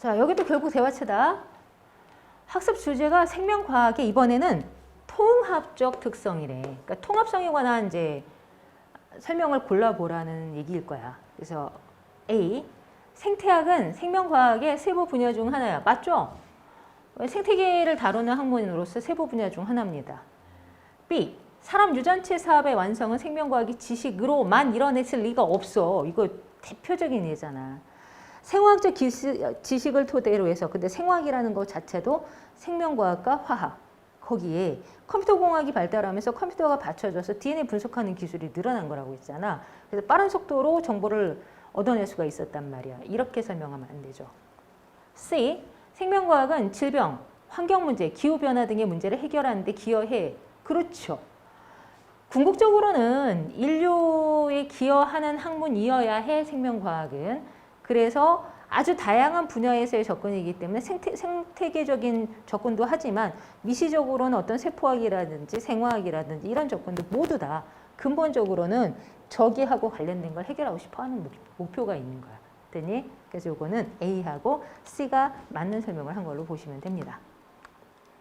자, 여기도 결국 대화체다. 학습 주제가 생명과학의 이번에는 통합적 특성이래. 그러니까 통합성에 관한 이제 설명을 골라보라는 얘기일 거야. 그래서 A. 생태학은 생명과학의 세부 분야 중 하나야. 맞죠? 생태계를 다루는 학문으로서 세부 분야 중 하나입니다. B. 사람 유전체 사업의 완성은 생명과학이 지식으로만 이뤄냈을 리가 없어. 이거 대표적인 예잖아. 생화학적 지식을 토대로 해서 근데 생화학이라는 것 자체도 생명과학과 화학 거기에 컴퓨터 공학이 발달하면서 컴퓨터가 받쳐줘서 DNA 분석하는 기술이 늘어난 거라고 했잖아. 그래서 빠른 속도로 정보를 얻어낼 수가 있었단 말이야. 이렇게 설명하면 안 되죠. C. 생명과학은 질병, 환경 문제, 기후 변화 등의 문제를 해결하는 데 기여해. 그렇죠. 궁극적으로는 인류에 기여하는 학문이어야 해 생명과학은. 그래서 아주 다양한 분야에서의 접근이기 때문에 생태, 생태 계적인 접근도 하지만 미시적으로는 어떤 세포학이라든지 생화학이라든지 이런 접근도 모두 다 근본적으로는 저기하고 관련된 걸 해결하고 싶어 하는 목- 목표가 있는 거야. 됐니? 그래서 이거는 A하고 C가 맞는 설명을 한 걸로 보시면 됩니다.